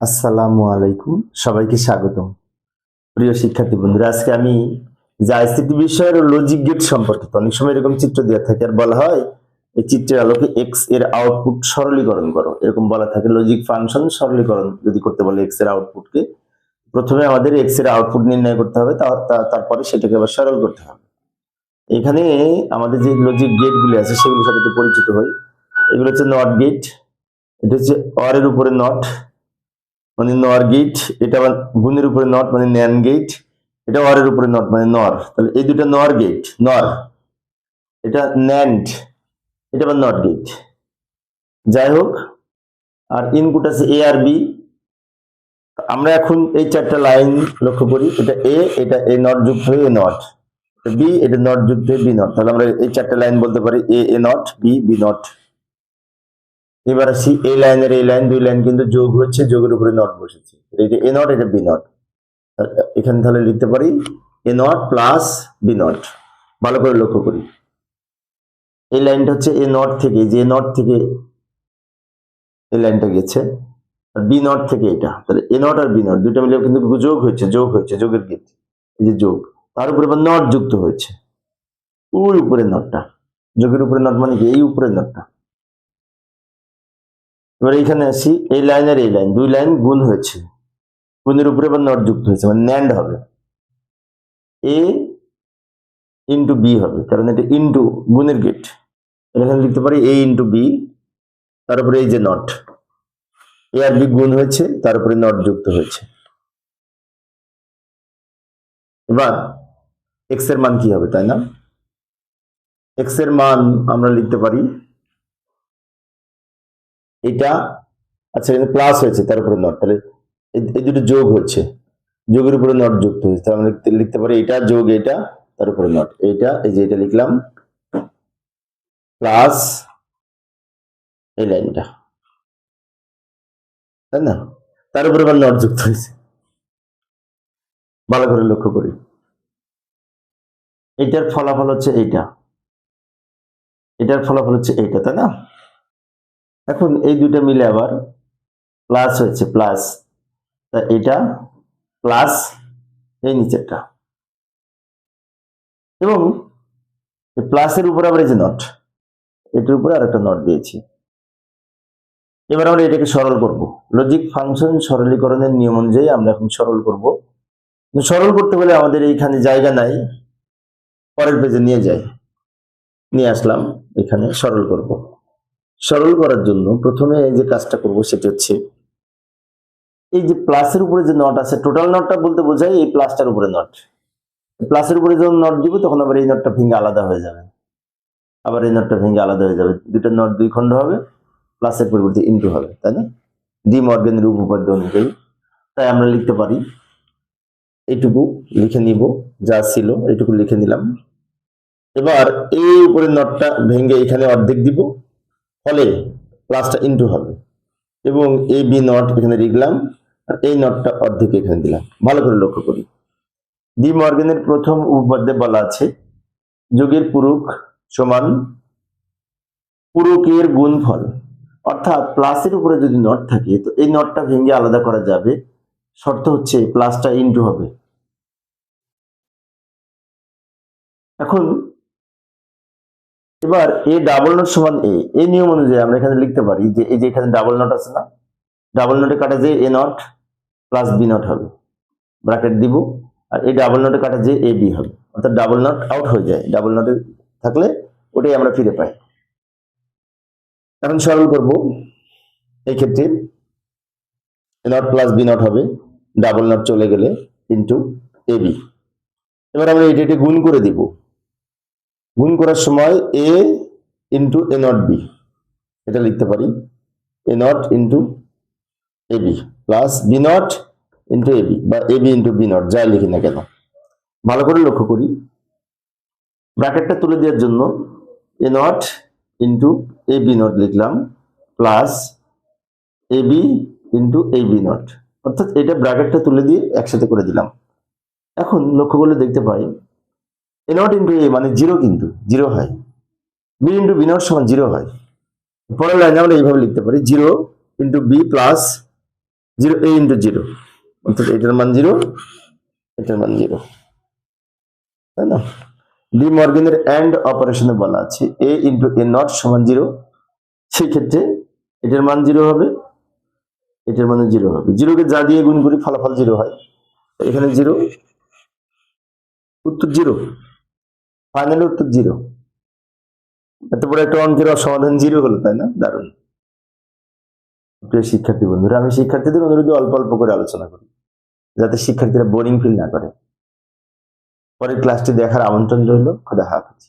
আসসালামু আলাইকুম। সবাইকে স্বাগতম। প্রিয় শিক্ষার্থী বন্ধুরা, আজকে আমি যে আইসিটি বিষয়ের লজিক গেট সম্পর্কিত, অনেক সময় এরকম চিত্র দেওয়া থাকে আর বলা হয়, এই চিত্রের আলোকে এক্সের আউটপুট সরলীকরণ করো। এরকম বলা থাকে লজিক ফাংশন সরলীকরণ যদি করতে বলে এক্সের আউটপুটকে প্রথমে আমাদের এক্সের আউটপুট নির্ণয় করতে হবে তারপরে সেটাকে আবার সরল করতে হবে। এখানে আমাদের যে লজিক গেটগুলি আছে, সেগুলোর সাথে একটু পরিচিত হই। এগুলো হচ্ছে নট গেট এটা হচ্ছে অর এর উপরে নট মানে নর গেট, এটা গুণের উপরে নট মানে ন্যান গেট, এটা অরের উপরে নট মানে নর। তাহলে এই দুটো নর গেট, নর, এটা ন্যান্ড, এটা আবার নট গেট। যাই হোক, আর ইনপুট আছে এ আর বি আমরা এখন এই চারটা লাইন লক্ষ্য করি, এটা এ এটা এ নট যুক্ত হয়ে এ নট। বি এটা নট যুক্ত হয়ে বি নট। তাহলে আমরা এই চারটা লাইন বলতে পারি A A not B B not. এবার আসি এই লাইনের এই লাইন দুই লাইন কিন্তু যোগ হচ্ছে যোগের উপরে নট বসেছে। এটা এ নট এটা বি নট এখানে তাহলে লিখতে পারি A not plus B not ভালো করে লক্ষ্য করি। এই লাইনটা হচ্ছে এ নট থেকে, যে নট থেকে এই লাইনটা গেছে আর বি নট থেকে এটা। তাহলে এ নট আর বি নট দুইটা মিলে কিন্তু যোগ হয়েছে যোগ হয়েছে, যোগের গীত এই যে যোগ, তার উপরে আবার নট যুক্ত হয়েছে। ওই উপরে নটটা যোগের উপরে নট মানে কি? এই উপরে নটটা এবার এইখানে আসি, এই লাইন আর এই লাইন দুই লাইন গুণ হয়েছে। গুণের উপরে আবার নট যুক্ত হয়েছে মানে ন্যান্ড হবে। এ ইন্টু বি হবে, কারণ এটা ইন্টু গুণের গেট এখানে লিখতে পারি এ ইন্টু বি তারপরে এই যে নট এ আর বি গুণ হয়েছে, তারপরে নট যুক্ত হয়েছে। এবার এক্সের মান কি হবে, তাই না? এক্সের মান আমরা লিখতে পারি এটা আচ্ছা এখানে প্লাস হয়েছে, তার উপরে নট তাহলে এই- দুটো যোগ হচ্ছে। যোগের উপরে নট যুক্ত হয়েছে তাহলে আমরা লিখতে- পারি এটা, যোগ এটা, তার উপরে নট এইটা এই যে এটা লিখলাম। প্লাস এই লাইনটা, তাই না? তার উপরে আবার নট যুক্ত হয়েছে। ভালো করে লক্ষ্য করি। এটার ফলাফল হচ্ছে এইটা। এটার ফলাফল হচ্ছে এইটা, তাই না? এখন এই দুইটা মিলে আবার প্লাস হয়েছে প্লাস তা এটা প্লাস এই নিচেরটা। এবং প্লাসের উপর আবার এই যে নট এটার উপরে আর একটা নট দিয়েছি। এবার আমরা এটাকে সরল করব। লজিক ফাংশন সরলীকরণের নিয়ম অনুযায়ী আমরা এখন সরল করব। সরল করতে হলে আমাদের এইখানে জায়গা নাই, পরের পেজে নিয়ে যাই। নিয়ে আসলাম, এখানে সরল করব। সরল করার জন্য প্রথমে যে কাজটা করব সেটা হচ্ছে এই যে প্লাসের উপরে যে নট আছে টোটাল নটটা বলতে বোঝায় এই প্লাসটার উপরে নট প্লাসের উপরে যখন নট দিব, তখন আবার এই নটটা ভেঙে আলাদা হয়ে যাবে। আবার এই নটটা ভেঙে আলাদা হয়ে যাবে। দুটো নট দুই খণ্ড হবে, প্লাসের পরিবর্তে ইন্টু হবে, তাই না? ডি মর্গেনের উপপাদ্য অনুযায়ী। তাই আমরা লিখতে পারি এইটুকু লিখে নিব, যা ছিল এইটুকু লিখে নিলাম। এবার এই উপরে নটটা ভেঙে এখানে অর্ধেক দিব। ফলে প্লাসটা ইন্টু হবে। এবং এ বি নট এখানে লিখলাম, আর এই নটটা অর্ধেক এখানে দিলাম। ভালো করে লক্ষ্য করি। ডি মর্গেনের প্রথম উপপাদ্যে বলা আছে, যোগের পুরুক সমান পুরুকের গুণফল। অর্থাৎ প্লাসের উপরে যদি নট থাকে, তো এই নটটা ভেঙে আলাদা করা যাবে। শর্ত হচ্ছে প্লাসটা ইন্টু হবে। এখন এবার এ ডাবল নোট সমান এ এই নিয়ম অনুযায়ী আমরা এখানে লিখতে পারি যে এই যে এখানে ডাবল নোট আছে না ডাবল নটে কাটা যে A not plus B not হবে। ব্র্যাকেট দিব, আর এই ডাবল নটে কাটা যে এ বি হবে। অর্থাৎ ডাবল নট আউট হয়ে যায়। ডাবল নটে থাকলে ওটাই আমরা ফিরে পাই। এখন সরল করব এই ক্ষেত্রে। A not plus B not হবে ডাবল নট চলে গেলে ইন্টু এ বি এবার আমরা এটা গুণ করে দিব। গুণ করার সময় A into A not B এটা লিখতে পারি। A not into A B plus B not into A B বা A B into B not যাই লিখি না কেন। ভালো করে লক্ষ্য করি। ব্র্যাকেটটা তুলে দেওয়ার জন্য A not into A B not লিখলাম plus A B into A B not অর্থাৎ এটা ব্র্যাকেটটা তুলে দিয়ে একসাথে করে দিলাম। এখন লক্ষ্য করলে দেখতে পাই এ নট ইন্টু এ মানে জিরো কিন্তু জিরো হয়। বি ইন্টু বি নট সমান জিরো হয়। পরের লাইনে আমরা এইভাবে লিখতে পারি zero into B plus zero A into zero অর্থাৎ এটার মান জিরো এটার মান জিরো তাই না? ডি মর্গেনের অ্যান্ড অপারেশনে বলা আছে এ ইন্টু এ নট সমান জিরো সেই ক্ষেত্রে এটার মান জিরো হবে, এটার মানে জিরো হবে। জিরোকে যা দিয়ে গুণ করি, ফলাফল জিরো হয়। এখানে জিরো উত্তর জিরো ফাইনাল উত্তর জিরো এত বড় একটা অঙ্কের অসমাধান জিরো হলো, তাই না? দারুণ। প্রিয় শিক্ষার্থী বন্ধুরা, আমি শিক্ষার্থীদের অনুরোধে অল্প অল্প করে আলোচনা করি, যাতে শিক্ষার্থীরা বোরিং ফিল না করে। পরের ক্লাসটি দেখার আমন্ত্রণ রইল। খোদা হাফিজ।